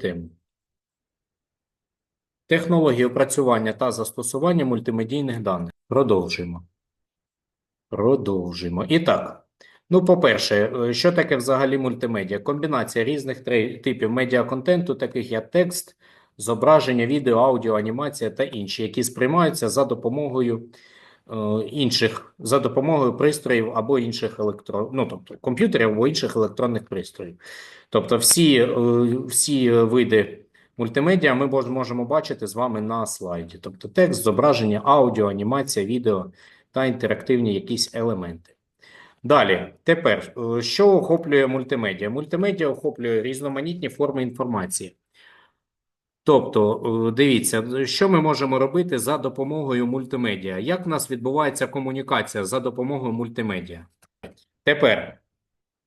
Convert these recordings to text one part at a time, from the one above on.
тему. Технології опрацювання та застосування мультимедійних даних. Продовжуємо. Продовжуємо. І так, ну, по-перше, е, що таке взагалі мультимедіа? Комбінація різних три- типів медіаконтенту, таких як текст, зображення, відео, аудіо, анімація та інші, які сприймаються за допомогою інших, за допомогою пристроїв або інших електро... ну, тобто комп'ютерів або інших електронних пристроїв. Тобто всі, е, всі види мультимедіа ми можемо бачити з вами на слайді. Тобто текст, зображення, аудіо, анімація, відео та інтерактивні якісь елементи. Далі, тепер, е, що охоплює мультимедіа? Мультимедіа охоплює різноманітні форми інформації. Тобто, е, дивіться, що ми можемо робити за допомогою мультимедіа? Як в нас відбувається комунікація за допомогою мультимедіа? Тепер,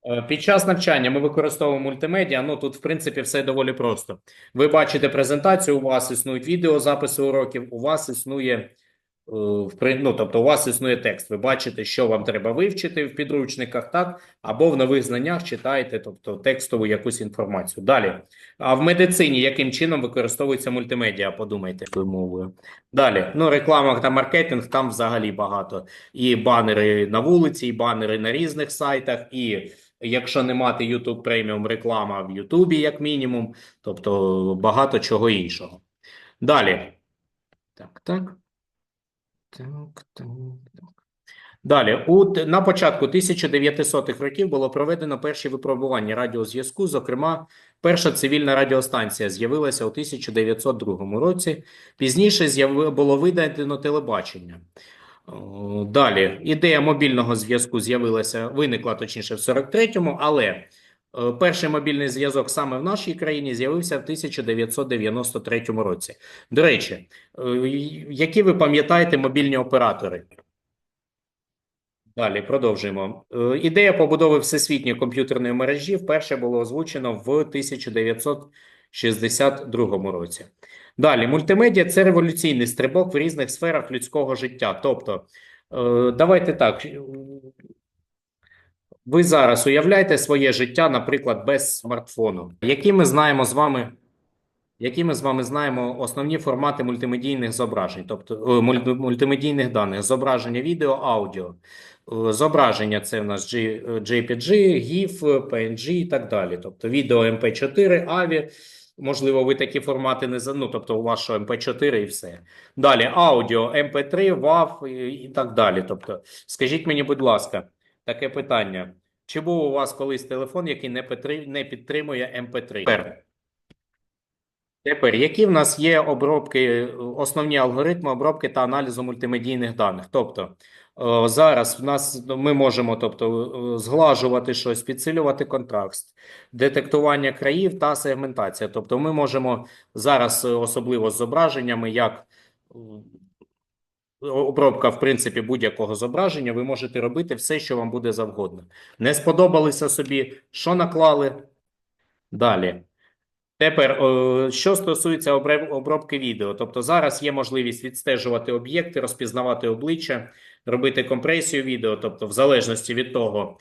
е, під час навчання ми використовуємо мультимедіа. Ну, тут, в принципі, все доволі просто. Ви бачите презентацію, у вас існують відеозаписи уроків, у вас існує, ну, тобто у вас існує текст. Ви бачите, що вам треба вивчити в підручниках, так? Або в нових знаннях читаєте, тобто текстову якусь інформацію. Далі. А в медицині яким чином використовується мультимедіа? Подумайте тою мовою. Далі. Ну, реклама та маркетинг там взагалі багато. І банери на вулиці, і банери на різних сайтах, і якщо не мати YouTube преміум, реклама в YouTube як мінімум, тобто багато чого іншого. Далі. Так, так. Так, так. Далі, у, на початку 1900-х років було проведено перші випробування радіозв'язку. Зокрема, перша цивільна радіостанція з'явилася у 1902 році. Пізніше було видано телебачення. Далі, ідея мобільного зв'язку з'явилася, виникла точніше в 43-му, але перший мобільний зв'язок саме в нашій країні з'явився в 1993 році. До речі, е, які ви пам'ятаєте мобільні оператори? Далі продовжуємо. Е, Ідея побудови всесвітньої комп'ютерної мережі вперше було озвучено в 1962 році. Далі, мультимедіа це революційний стрибок в різних сферах людського життя. Тобто, е, давайте так. Ви зараз уявляєте своє життя, наприклад, без смартфону. Які ми знаємо з вами, які ми з вами знаємо основні формати мультимедійних зображень, тобто е, мультимедійних даних, зображення, відео, аудіо. Е, Зображення це в нас G- е, JPG, GIF, PNG і так далі. Тобто відео MP4, AVI. Можливо, ви такі формати не ну, тобто у вас що MP4 і все. Далі аудіо, MP3, WAV і так далі. Тобто, скажіть мені, будь ласка, таке питання. Чи був у вас колись телефон, який не, петри- не підтримує MP3? Тепер. Тепер, які в нас є обробки, основні алгоритми обробки та аналізу мультимедійних даних? Тобто, зараз в нас ну, ми можемо тобто, зглажувати щось, підсилювати контраст, детектування країв та сегментація. Тобто, ми можемо зараз, особливо з зображеннями, як обробка, в принципі, будь-якого зображення, ви можете робити все, що вам буде завгодно. Не сподобалося собі, що наклали? Далі. Тепер, е, що стосується обробки відео, тобто зараз є можливість відстежувати об'єкти, розпізнавати обличчя, робити компресію відео, тобто в залежності від того,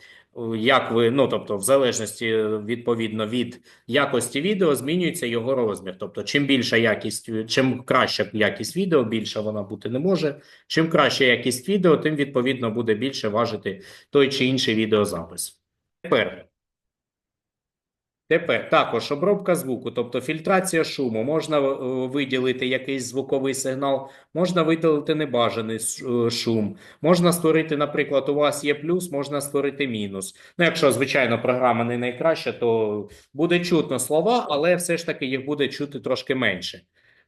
як ви, ну тобто, в залежності е, відповідно від якості відео, змінюється його розмір. Тобто, чим більша якість, е, чим краща якість відео, більша вона бути не може. Чим краща якість відео, тим відповідно буде більше важити той чи інший відеозапис. Тепер. Тепер також обробка звуку, тобто фільтрація шуму. Можна е, виділити якийсь звуковий сигнал, можна виділити небажаний е, шум, можна створити, наприклад, у вас є плюс, можна створити мінус. Ну, якщо, звичайно, програма не найкраща, то буде чутно слова, але все ж таки їх буде чути трошки менше.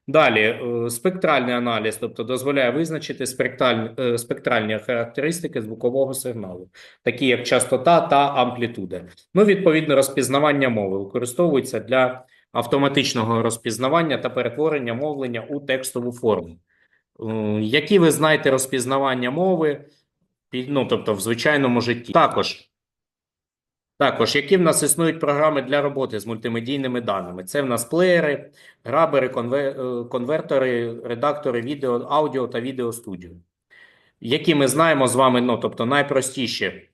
Далі, е, спектральний аналіз, тобто дозволяє визначити спектраль, е, спектральні характеристики звукового сигналу, такі як частота та амплітуда. Ну, відповідно, розпізнавання мови використовується для автоматичного розпізнавання та перетворення мовлення у текстову форму. Е, Які ви знаєте розпізнавання мови, ну, тобто в звичайному житті? Також, також, які в нас існують програми для роботи з мультимедійними даними? Це в нас плеєри, грабери, е, конвертори, редактори відео, аудіо та відеостудіо. Які ми знаємо з вами, ну, тобто найпростіші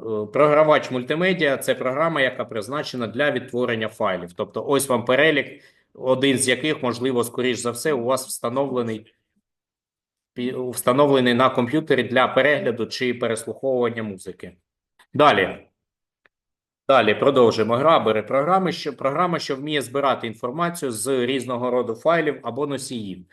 Е, Програвач мультимедіа це програма, яка призначена для відтворення файлів. Тобто, ось вам перелік, один з яких, можливо, скоріш за все, у вас встановлений, встановлений на комп'ютері для перегляду чи переслуховування музики. Далі. Далі продовжуємо. Грабери програми, що програма, що вміє збирати інформацію з різного роду файлів або носіїв.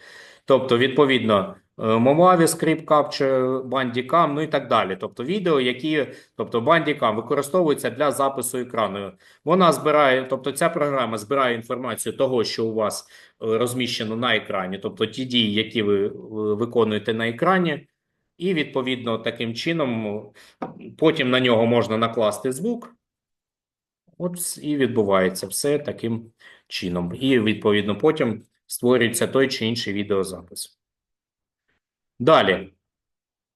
Тобто, відповідно, е, Movavi, Script Capture, Bandicam, ну і так далі. Тобто, відео, які, тобто Bandicam використовується для запису екрану. Вона збирає, тобто ця програма збирає інформацію того, що у вас е, розміщено на екрані, тобто ті дії, які ви е, виконуєте на екрані, і відповідно таким чином потім на нього можна накласти звук. От і відбувається все таким чином. І відповідно потім створюється той чи інший відеозапис. Далі.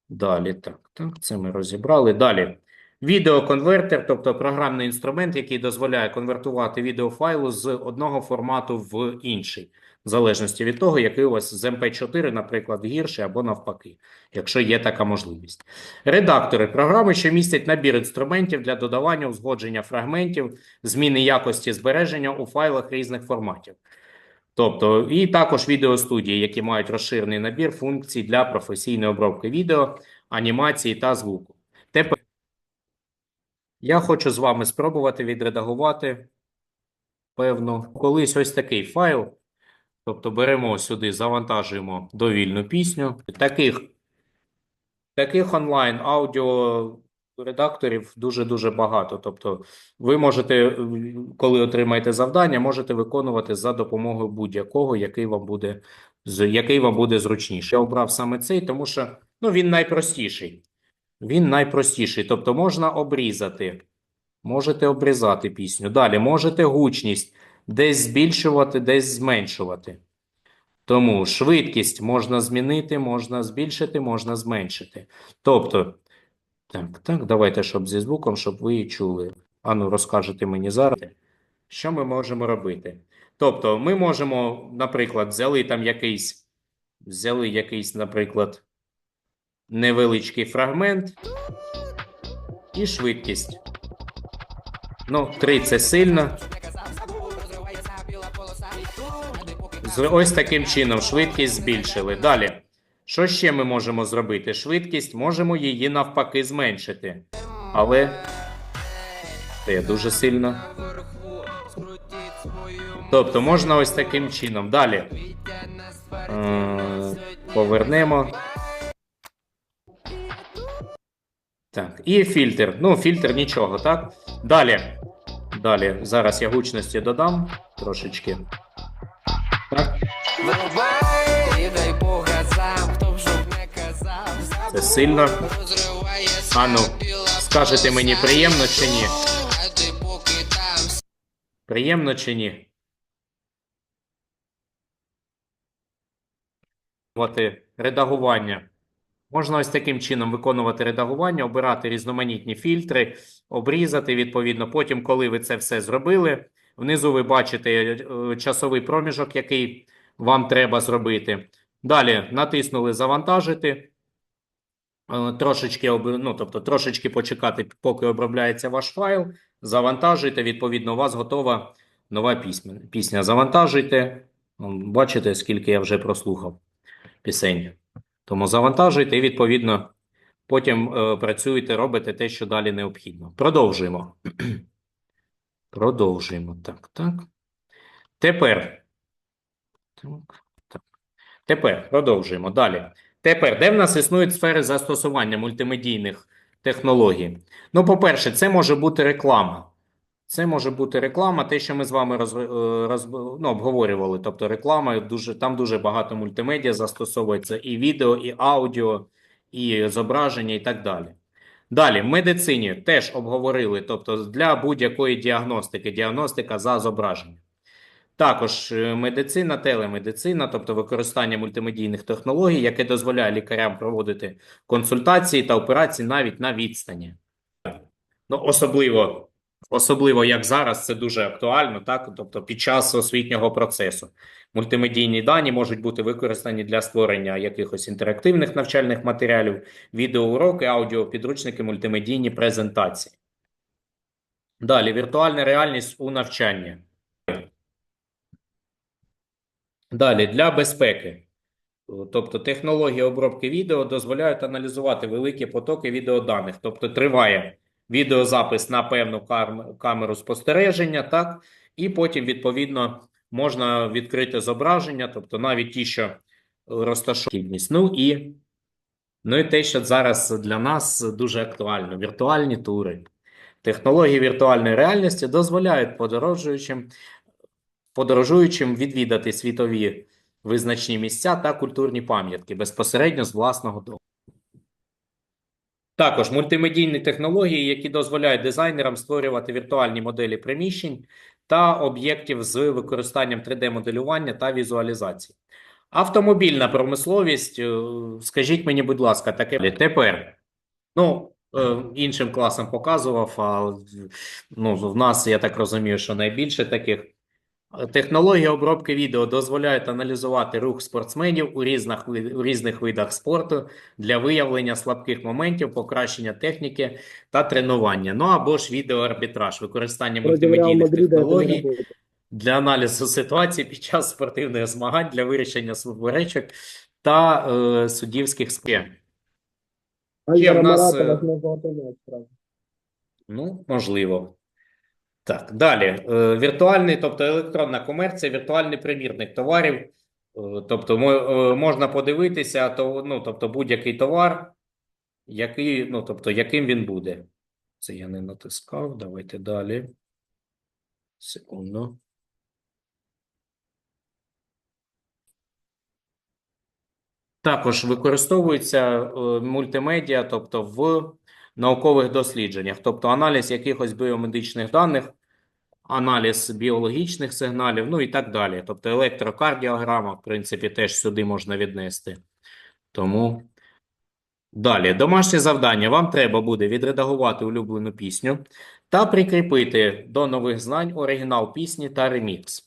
Далі, так, так, це ми розібрали. Далі. Відеоконвертер, тобто програмний інструмент, який дозволяє конвертувати відеофайлу з одного формату в інший, в залежності від того, який у вас з MP4, наприклад, гірший або навпаки, якщо є така можливість. Редактори програми, що містять набір інструментів для додавання, узгодження фрагментів, зміни якості збереження у файлах різних форматів. Тобто, і також відеостудії, які мають розширений набір функцій для професійної обробки відео, анімації та звуку. Тепер я хочу з вами спробувати відредагувати певну колись ось такий файл. Тобто беремо сюди, завантажуємо довільну пісню. Таких, таких онлайн аудіо редакторів дуже-дуже багато. Тобто ви можете, коли отримаєте завдання, можете виконувати за допомогою будь-якого, який вам буде, який вам буде зручніше. Я обрав саме цей, тому що ну, він найпростіший. Він найпростіший. Тобто можна обрізати. Можете обрізати пісню. Далі можете гучність десь збільшувати, десь зменшувати. Тому швидкість можна змінити, можна збільшити, можна зменшити. Тобто, так, так, давайте, щоб зі звуком, щоб ви і чули. Ану, розкажете мені зараз, що ми можемо робити. Тобто, ми можемо, наприклад, взяли там якийсь, взяли якийсь, наприклад, невеличкий фрагмент і швидкість. Ну, 3 це сильно. Ось таким чином швидкість збільшили. Далі. Що ще ми можемо зробити? Швидкість можемо її навпаки зменшити. Але це дуже сильно. Тобто можна ось таким чином. Далі. Е, Повернемо. Так, і фільтр. Ну, фільтр нічого, так? Далі. Далі. Зараз я гучності додам трошечки. Так. Вирубай, дай Бога сам, хто б щоб не казав. Це сильно. Ану, скажете мені, приємно чи ні? Приємно чи ні? Редагування. Можна ось таким чином виконувати редагування, обирати різноманітні фільтри, обрізати відповідно. Потім, коли ви це все зробили, внизу ви бачите е, часовий проміжок, який вам треба зробити. Далі натиснули завантажити. Е, Трошечки, ну, тобто трошечки почекати, поки обробляється ваш файл. Завантажуйте, відповідно, у вас готова нова пісня. Пісня завантажуйте. Бачите, скільки я вже прослухав пісень. Тому завантажуйте і, відповідно, потім е, працюєте, робите те, що далі необхідно. Продовжуємо. Продовжуємо. Так, так. Тепер. Так, так. Тепер продовжуємо далі. Тепер, де в нас існують сфери застосування мультимедійних технологій? Ну, по-перше, це може бути реклама. Це може бути реклама, те, що ми з вами роз, роз, ну, обговорювали. Тобто реклама дуже там дуже багато мультимедіа застосовується і відео, і аудіо, і зображення, і так далі. Dалі, в медицині теж обговорили, тобто для будь-якої діагностики, діагностика за зображенням. Також е, медицина, телемедицина, тобто використання мультимедійних технологій, яке дозволяє лікарям проводити консультації та операції навіть на відстані. Ну, особливо Особливо як зараз, це дуже актуально, так? Тобто під час освітнього процесу. Мультимедійні дані можуть бути використані для створення якихось інтерактивних навчальних матеріалів, відеоуроки, аудіопідручники, мультимедійні презентації. Далі, віртуальна реальність у навчанні. Далі, для безпеки. Тобто технології обробки відео дозволяють аналізувати великі потоки відеоданих. Тобто триває відеозапис на певну камеру спостереження, так, і потім, відповідно, можна відкрити зображення, тобто навіть ті, що розташовані. Ну і, ну і те, що зараз для нас дуже актуально: віртуальні тури. Технології віртуальної реальності дозволяють подорожуючим, подорожуючим відвідати світові визначні місця та культурні пам'ятки безпосередньо з власного дому. Також мультимедійні технології, які дозволяють дизайнерам створювати віртуальні моделі приміщень та об'єктів з використанням 3D-моделювання та візуалізації. Автомобільна промисловість, е, скажіть мені, будь ласка, таке тепер. Ну, е, іншим класом показував, а ну, в нас, я так розумію, що найбільше таких. Технології обробки відео дозволяють аналізувати рух спортсменів у різних, у різних видах спорту для виявлення слабких моментів, покращення техніки та тренування. Ну або ж відеоарбітраж, використання мультимедійних технологій для аналізу ситуації під час спортивних змагань для вирішення суперечок та е, суддівських спрям. Є в нас, е. Ну, можливо. Так, далі. Е, Віртуальний, тобто електронна комерція, віртуальний примірник товарів. Е, Тобто е, можна подивитися, то, ну, тобто будь-який товар, який, ну, тобто, яким він буде. Це я не натискав. Давайте далі. Секунду. Також використовується мультимедіа, тобто в наукових дослідженнях, тобто аналіз якихось біомедичних даних, аналіз біологічних сигналів, ну і так далі. Тобто електрокардіограма, в принципі, теж сюди можна віднести. Тому далі, домашнє завдання. Вам треба буде відредагувати улюблену пісню та прикріпити до нових знань оригінал пісні та ремікс.